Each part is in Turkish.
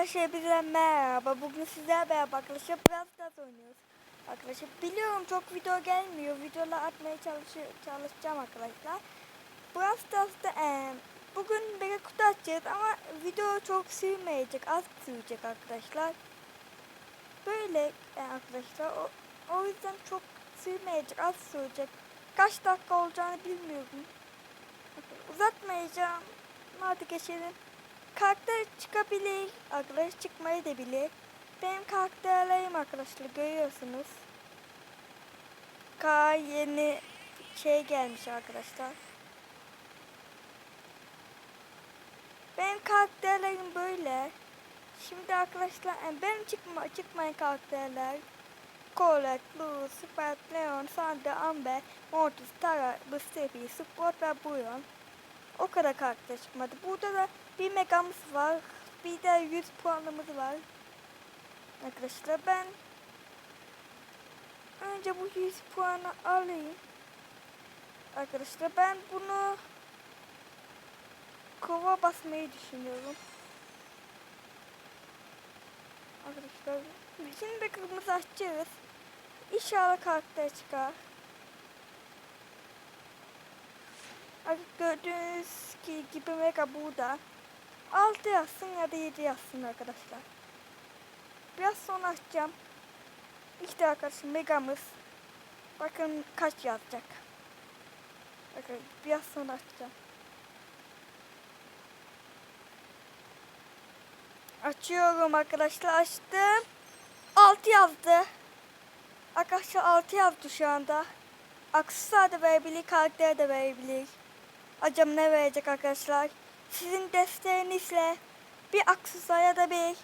Arkadaşlar bize merhaba. Bugün sizlerle beraber arkadaşlar Brawl Stars oynuyoruz. Arkadaşlar biliyorum çok video gelmiyor. Videolar atmaya çalışıyor, çalışacağım arkadaşlar. Brawl Stars'ta e, bugün bir kutu açacağız ama video çok sürmeyecek. Az sürecek arkadaşlar. Böyle e, arkadaşlar. O, o yüzden çok sürmeyecek. Az sürecek. Kaç dakika olacağını bilmiyorum. Uzatmayacağım. Hadi geçelim. Karakter çıkabilir. Arkadaş çıkmayı da bilir. Benim karakterlerim arkadaşlar görüyorsunuz. K yeni şey gelmiş arkadaşlar. Benim karakterlerim böyle. Şimdi arkadaşlar e, benim çıkma, çıkmayan karakterler Colette, Blue, Super, Leon, Sander, Amber, Mortis, Tara, Bustepi, Sport ve Buyon. O kadar karakter çıkmadı. Burada da bir megamız var. Bir de 100 puanımız var. Arkadaşlar ben önce bu 100 puanı alayım. Arkadaşlar ben bunu kova basmayı düşünüyorum. Arkadaşlar şimdi kırmızı açacağız. İnşallah karakter çıkar. Artık gördüğünüz gibi mega burada. 6 yazsın ya da 7 yazsın arkadaşlar. Biraz sonra açacağım. İşte arkadaşlar megamız. Bakın kaç yazacak. Bakın biraz sonra açacağım. Açıyorum arkadaşlar açtım. 6 yazdı. Arkadaşlar 6 yazdı şu anda. Aksesuar da verebilir, karakter de verebilir. Acaba ne verecek arkadaşlar? Sizin desteğinizle bir aksesuar ya da bir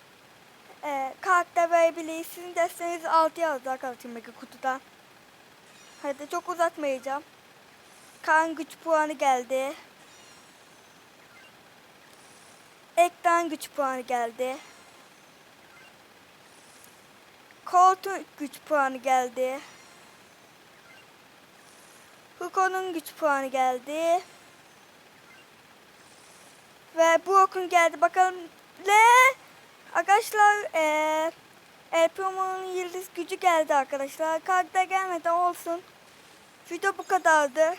e, karakter verebilir. Sizin desteğiniz 6 yazdı arkadaşlar mega kutuda. Hadi çok uzatmayacağım. Kan güç puanı geldi. Ekran güç puanı geldi. Koltuk güç puanı geldi. Hugo'nun güç puanı geldi. Ve bu okun geldi. Bakalım ne? Arkadaşlar eee El Primo'nun yıldız gücü geldi arkadaşlar. Karakter gelmeden olsun. Video bu kadardı.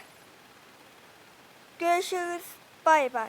Görüşürüz. Bay bay.